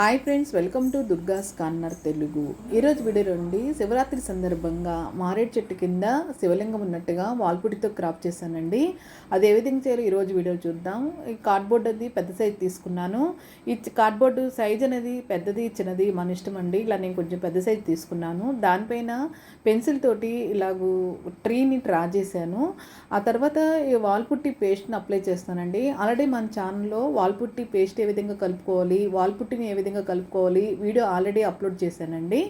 Hi friends welcome to Durga's corner Telugu. ఈరోజు video నుండి శివరాత్రి సందర్భంగా మారేడు చెట్టు కింద శివలింగం ఉన్నట్టుగా వాల్పుడితో క్రాప్ చేశానండి. అది ఏ విధంగా చేయాలో ఈరోజు వీడియో చూద్దాం. ఈ కార్డ్బోర్డ్ అది పెద్ద సైజ్ తీసుకున్నాను. ఈ కార్డ్బోర్డు సైజ్ అనేది పెద్దది చిన్నది మన ఇష్టం అండి. ఇలా నేను కొంచెం పెద్ద సైజ్ తీసుకున్నాను. దానిపైన పెన్సిల్ తోటి ఇలాగూ ట్రీని డ్రా చేశాను. ఆ తర్వాత ఈ వాల్పుట్టి పేస్ట్ని అప్లై చేస్తానండి. ఆల్రెడీ మన ఛానల్లో వాల్పుట్టి పేస్ట్ ఏ విధంగా కలుపుకోవాలి వాల్పుట్టిని ఏ విధంగా కలుపుకోవాలి. వీడియో ఆల్రెడీ అప్లోడ్ చేశానండి.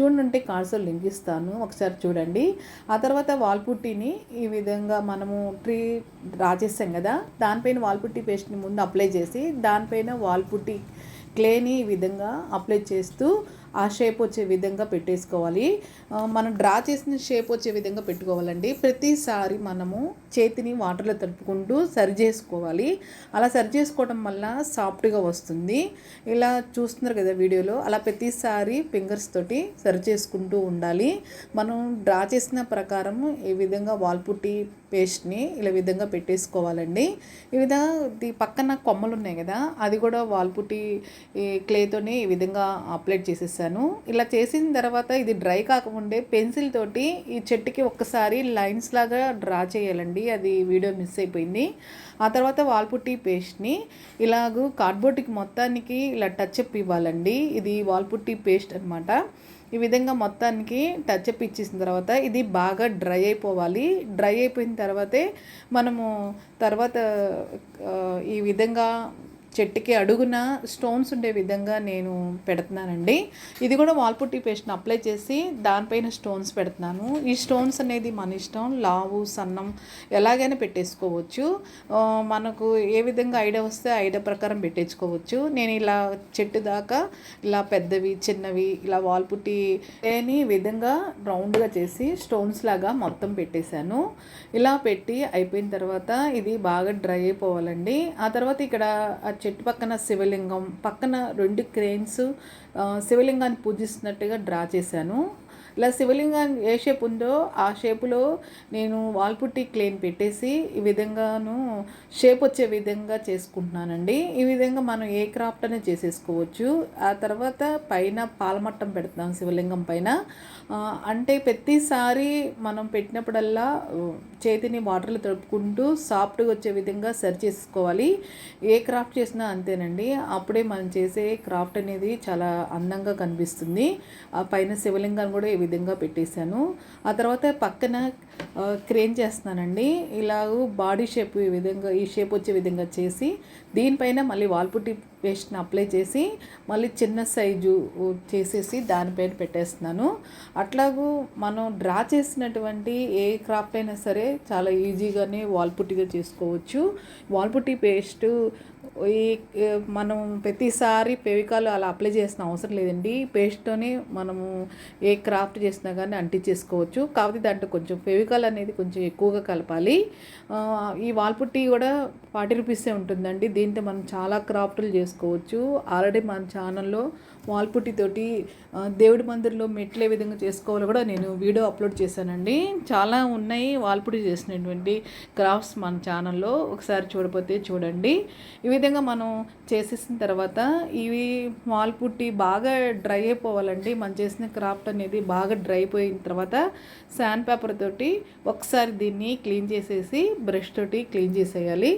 చూడండి కార్డ్స్లో లింక్ ఇస్తాను. ఒకసారి చూడండి. ఆ తర్వాత వాల్పుట్టిని ఈ విధంగా మనము ట్రీ డ్రా చేసాం కదా దానిపైన వాల్పుట్టి పేస్ట్ని ముందు అప్లై చేసి దానిపైన వాల్పుట్టి క్లేని ఈ విధంగా అప్లై చేస్తూ ఆ షేప్ వచ్చే విధంగా పెట్టేసుకోవాలి. మనం డ్రా చేసిన షేప్ వచ్చే విధంగా పెట్టుకోవాలండి. ప్రతిసారి మనము చేతిని వాటర్లో తడుపుకుంటూ సరి చేసుకోవాలి. అలా సరి చేసుకోవడం వల్ల సాఫ్ట్గా వస్తుంది. ఇలా చూస్తున్నారు కదా వీడియోలో అలా ప్రతిసారి ఫింగర్స్ తోటి సరి చేసుకుంటూ ఉండాలి. మనం డ్రా చేసిన ప్రకారం ఈ విధంగా వాల్పుట్టి పేస్ట్ని ఇలా విధంగా పెట్టేసుకోవాలండి. ఈ విధంగా ఈ పక్కన కొమ్మలు ఉన్నాయి కదా అది కూడా వాల్పుట్టి ఈ క్లేతోనే ఈ విధంగా అప్లైట్ చేసేసాను ఇలా చేసిన తర్వాత ఇది డ్రై కాకముందే పెన్సిల్ తోటి ఈ చెట్టుకి ఒక్కసారి లైన్స్ లాగా డ్రా చేయాలండి. అది వీడియో మిస్ అయిపోయింది. ఆ తర్వాత వాల్పుట్టి పేస్ట్ని ఇలాగూ కార్డ్బోర్డ్కి మొత్తానికి ఇలా టచ్ అప్ ఇవ్వాలండి. ఇది వాల్పుట్టి పేస్ట్ అనమాట ఈ విధంగా మొత్తానికి టచ్ అప్ ఇచ్చేసిన తర్వాత ఇది బాగా డ్రై అయిపోవాలి. డ్రై అయిపోయిన తర్వాతే మనము తర్వాత ఈ విధంగా చెట్టుకి అడుగున స్టోన్స్ ఉండే విధంగా నేను పెడుతున్నానండి. ఇది కూడా వాల్పుట్టి పేస్ట్ని అప్లై చేసి దానిపైన స్టోన్స్ పెడుతున్నాను. ఈ స్టోన్స్ అనేది మన ఇష్టం లావు సన్నం ఎలాగైనా పెట్టేసుకోవచ్చు. మనకు ఏ విధంగా ఐడియా వస్తే ఐడియా ప్రకారం పెట్టేసుకోవచ్చు. నేను ఇలా చెట్టు దాకా ఇలా పెద్దవి చిన్నవి ఇలా వాల్పుట్టి లేని విధంగా రౌండ్గా చేసి స్టోన్స్ లాగా మొత్తం పెట్టేశాను. ఇలా పెట్టి అయిపోయిన తర్వాత ఇది బాగా డ్రై అయిపోవాలండి. ఆ తర్వాత ఇక్కడ చెట్టు పక్కన శివలింగం పక్కన రెండు క్రేన్స్ శివలింగాన్ని పూజిస్తున్నట్టుగా డ్రా చేశాను. ఇలా శివలింగం ఏ షేప్ ఉందో ఆ షేపులో నేను వాల్పుట్టి క్లేన్ పెట్టేసి ఈ విధంగాను షేప్ వచ్చే విధంగా చేసుకుంటున్నానండి. ఈ విధంగా మనం ఏ క్రాఫ్ట్ అనేది చేసేసుకోవచ్చు. ఆ తర్వాత పైన పాలమట్టం పెడతాం శివలింగం పైన. అంటే ప్రతిసారి మనం పెట్టినప్పుడల్లా చేతిని వాటర్లో తడుపుకుంటూ సాఫ్ట్గా వచ్చే విధంగా సరి చేసుకోవాలి. ఏ క్రాఫ్ట్ చేసినా అంతేనండి. అప్పుడే మనం చేసే క్రాఫ్ట్ అనేది చాలా అందంగా కనిపిస్తుంది. ఆ పైన శివలింగాన్ని కూడా ఈ విధంగా పెట్టేశాను. ఆ తర్వాత పక్కన క్రేన్ చేస్తున్నానండి. ఇలాగ బాడీ షేప్ ఈ విధంగా ఈ షేప్ వచ్చే విధంగా చేసి దీనిపైన మళ్ళీ వాల్పుట్టి పేస్ట్ని అప్లై చేసి మళ్ళీ చిన్న సైజు చేసేసి దానిపైన పెట్టేస్తున్నాను. అట్లాగూ మనం డ్రా చేసినటువంటి ఏ క్రాఫ్ట్ అయినా సరే చాలా ఈజీగానే వాల్పుట్టిగా చేసుకోవచ్చు. వాల్పుట్టి పేస్ట్ ఈ మనం ప్రతిసారి పెవికాలు అలా అప్లై చేసిన అవసరం లేదండి. పేస్ట్తోనే మనము ఏ క్రాఫ్ట్ చేసినా కానీ అంటించేసుకోవచ్చు కాకపోతే దాంట్లో కొంచెం ఫెవికాల్ అనేది కొంచెం ఎక్కువగా కలపాలి. ఈ వాల్పుట్టి కూడా ఫార్టీ రూపీసే ఉంటుందండి. దీంతో మనం చాలా క్రాఫ్ట్లు చేసుకోవచ్చు. ఆల్రెడీ మన ఛానల్లో వాల్పుట్టితోటి దేవుడి మందిర్లో మెట్లు ఏ విధంగా చేసుకోవాలో కూడా నేను వీడియో అప్లోడ్ చేశానండి. చాలా ఉన్నాయి వాల్పుట్టి చేసినటువంటి క్రాఫ్ట్స్ మన ఛానల్లో. ఒకసారి చూడపోతే చూడండి. ఇవి విధంగా మనం చేసేసిన తర్వాత ఇవి మాల్ పుట్టి బాగా డ్రై అయిపోవాలండి. మనం చేసిన క్రాఫ్ట్ అనేది బాగా డ్రై అయిపోయిన తర్వాత శాండ్ పేపర్ తోటి ఒకసారి దీన్ని క్లీన్ చేసేసి బ్రష్ తోటి క్లీన్ చేసేయాలి.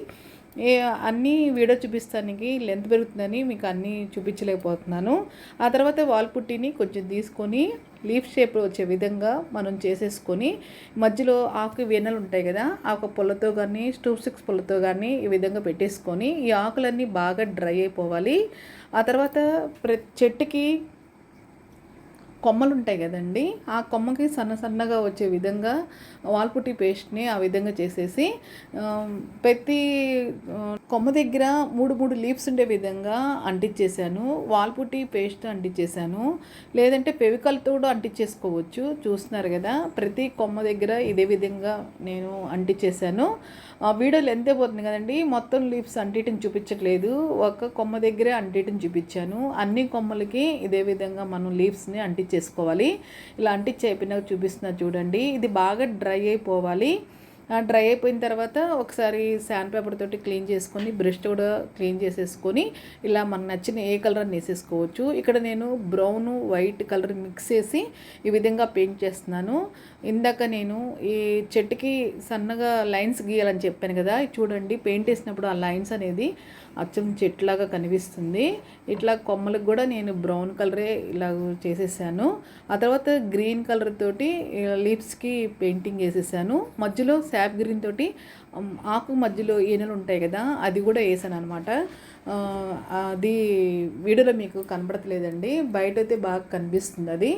ఏ అన్నీ వీడియో చూపిస్తానికి లెంత్ పెరుగుతుందని మీకు అన్నీ చూపించలేకపోతున్నాను. ఆ తర్వాత వాల్ పుట్టిని కొంచెం తీసుకొని లీఫ్ షేప్ వచ్చే విధంగా మనం చేసేసుకొని మధ్యలో ఆకు వేనలు ఉంటాయి కదా ఆకు పొలతో కానీ స్టూ సిక్స్ పొలతో కానీ ఈ విధంగా పెట్టేసుకొని ఈ ఆకులన్నీ బాగా డ్రై అయిపోవాలి. ఆ తర్వాత ప్రతి చెట్టుకి కొమ్మలు ఉంటాయి కదండి ఆ కొమ్మకి సన్న సన్నగా వచ్చే విధంగా వాల్పుట్టి పేస్ట్ని ఆ విధంగా చేసేసి ప్రతి కొమ్మ దగ్గర మూడు మూడు లీవ్స్ ఉండే విధంగా అంటించేశాను. వాల్పుట్టి పేస్ట్ అంటించేశాను. లేదంటే పెవికల్తో కూడా అంటించేసుకోవచ్చు. చూస్తున్నారు కదా ప్రతి కొమ్మ దగ్గర ఇదే విధంగా నేను అంటించేసాను ఆ వీడియోలో ఎంతే పోతుంది కదండి? మొత్తం లీవ్స్ అంటిటం చూపించట్లేదు. ఒక కొమ్మ దగ్గరే అంటిటం చూపించాను. అన్ని కొమ్మలకి ఇదే విధంగా మనం లీవ్స్ని అంటించేసుకోవాలి. ఇలా అంటించి అయిపోయినాక చూపిస్తున్నా చూడండి. ఇది బాగా డ్రై అయిపోవాలి. డ్రై అయిపోయిన తర్వాత ఒకసారి శాండ్ పేపర్ తోటి క్లీన్ చేసుకొని బ్రష్ కూడా క్లీన్ చేసేసుకొని ఇలా మనకు నచ్చిన ఏ కలర్ అని వేసేసుకోవచ్చు. ఇక్కడ నేను బ్రౌన్ వైట్ కలర్ మిక్స్ చేసి ఈ విధంగా పెయింట్ చేస్తున్నాను. ఇందాక నేను ఈ చెట్టుకి సన్నగా లైన్స్ గీయాలని చెప్పాను కదా చూడండి పెయింట్ వేసినప్పుడు ఆ లైన్స్ అనేది అచ్చం చెట్లాగా కనిపిస్తుంది. ఇట్లా కొమ్మలకు కూడా నేను బ్రౌన్ కలరే ఇలా చేసేసాను. ఆ తర్వాత గ్రీన్ కలర్ తోటి లిప్స్కి పెయింటింగ్ వేసేసాను. మధ్యలో శాప్ గ్రీన్ తోటి ఆకు మధ్యలో ఈనెలు ఉంటాయి కదా అది కూడా వేసాను అనమాట అది వీడియోలో మీకు కనబడట్లేదండి బయట అయితే బాగా కనిపిస్తుంది అది.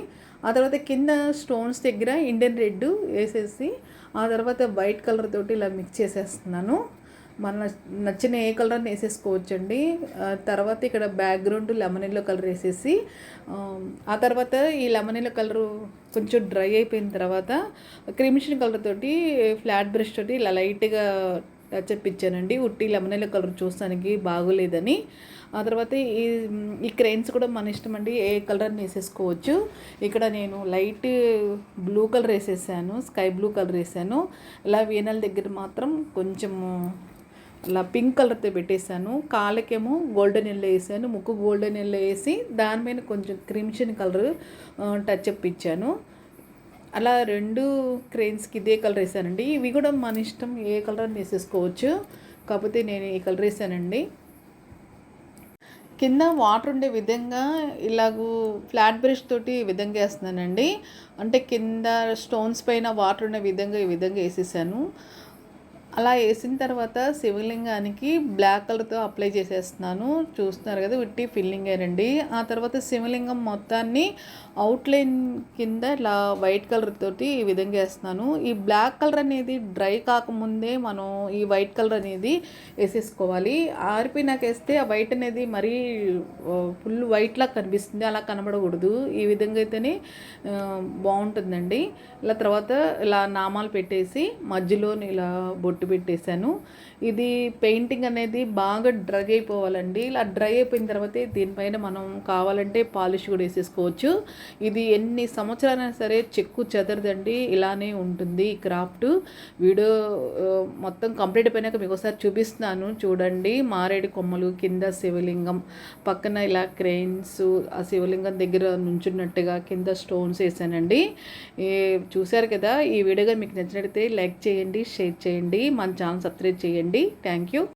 ఆ తర్వాత కింద స్టోన్స్ దగ్గర ఇండియన్ రెడ్ వేసేసి ఆ తర్వాత వైట్ కలర్ తోటి ఇలా మిక్స్ చేసేస్తున్నాను. మన నచ్చిన ఏ కలర్ వేసేసుకోవచ్చండి. తర్వాత ఇక్కడ బ్యాక్గ్రౌండ్ లెమన్ ఎల్లో కలర్ వేసేసి ఆ తర్వాత ఈ లెమన్ ఎల్లో కలరు కొంచెం డ్రై అయిపోయిన తర్వాత క్రిమిషన్ కలర్ తోటి ఫ్లాట్ బ్రష్ తోటి ఇలా లైట్గా టచ్ ఇచ్చానండి. ఉట్టి లెమన్ ఎల్లో కలర్ చూస్తానికి బాగోలేదని. ఆ తర్వాత ఈ ఈ క్రెయిన్స్ కూడా మన ఇష్టం అండి ఏ కలర్ని వేసేసుకోవచ్చు. ఇక్కడ నేను లైట్ బ్లూ కలర్ వేసేసాను. స్కై బ్లూ కలర్ వేసాను. ఇలా వీణల దగ్గర మాత్రం కొంచెము అలా పింక్ కలర్తో పెట్టేశాను. కాళ్ళకేమో గోల్డెన్ ఎల్లో వేసాను. ముక్కు గోల్డెన్ ఎల్లో వేసి దాని మీద కొంచెం క్రిమ్షన్ కలర్ టచ్ అప్ ఇచ్చాను. అలా రెండు క్రెయిన్స్కి ఇదే కలర్ వేసానండి. ఇవి కూడా మన ఇష్టం ఏ కలర్ వేసేసుకోవచ్చు. కాకపోతే నేను ఈ కలర్ వేసానండి. కింద వాటర్ ఉండే విధంగా ఇలాగూ ఫ్లాట్ బ్రష్ తోటి ఈ విధంగా వేస్తున్నానండి. అంటే కింద స్టోన్స్ పైన వాటర్ ఉండే విధంగా ఈ విధంగా వేసేసాను. అలా వేసిన తర్వాత శివలింగానికి బ్లాక్ కలర్తో అప్లై చేసేస్తున్నాను. చూస్తున్నారు కదా విట్టి ఫిల్లింగ్ అయినండి ఆ తర్వాత శివలింగం మొత్తాన్ని అవుట్లైన్ కింద ఇలా వైట్ కలర్ తోటి ఈ విధంగా వేస్తున్నాను. ఈ బ్లాక్ కలర్ అనేది డ్రై కాకముందే మనం ఈ వైట్ కలర్ అనేది వేసేసుకోవాలి. ఆరిపోయినాక వేస్తే ఆ వైట్ అనేది మరీ ఫుల్ వైట్లా కనిపిస్తుంది. అలా కనబడకూడదు. ఈ విధంగా అయితేనే బాగుంటుందండి. ఇలా తర్వాత ఇలా నామాలు పెట్టేసి మధ్యలో ఇలా బొట్టు బొట్టు పెట్టేశాను. ఇది పెయింటింగ్ అనేది బాగా డ్రై అయిపోవాలండి. ఇలా డ్రై అయిపోయిన తర్వాతే దీనిపైన మనం కావాలంటే పాలిష్ కూడా వేసేసుకోవచ్చు. ఇది ఎన్ని సంవత్సరాలైనా సరే చెక్కు చెదరదండి. ఇలానే ఉంటుంది ఈ క్రాఫ్ట్. వీడియో మొత్తం కంప్లీట్ అయిపోయినాక మీకు ఒకసారి చూపిస్తున్నాను. చూడండి మారేడు కొమ్మలు కింద శివలింగం పక్కన ఇలా క్రెయిన్స్ ఆ శివలింగం దగ్గర నుంచున్నట్టుగా కింద స్టోన్స్ వేసానండి. చూశారు కదా ఈ వీడియోగా మీకు నచ్చినట్లయితే లైక్ చేయండి షేర్ చేయండి. మన ఛానల్ సబ్స్క్రైబ్ చేయండి. Thank you.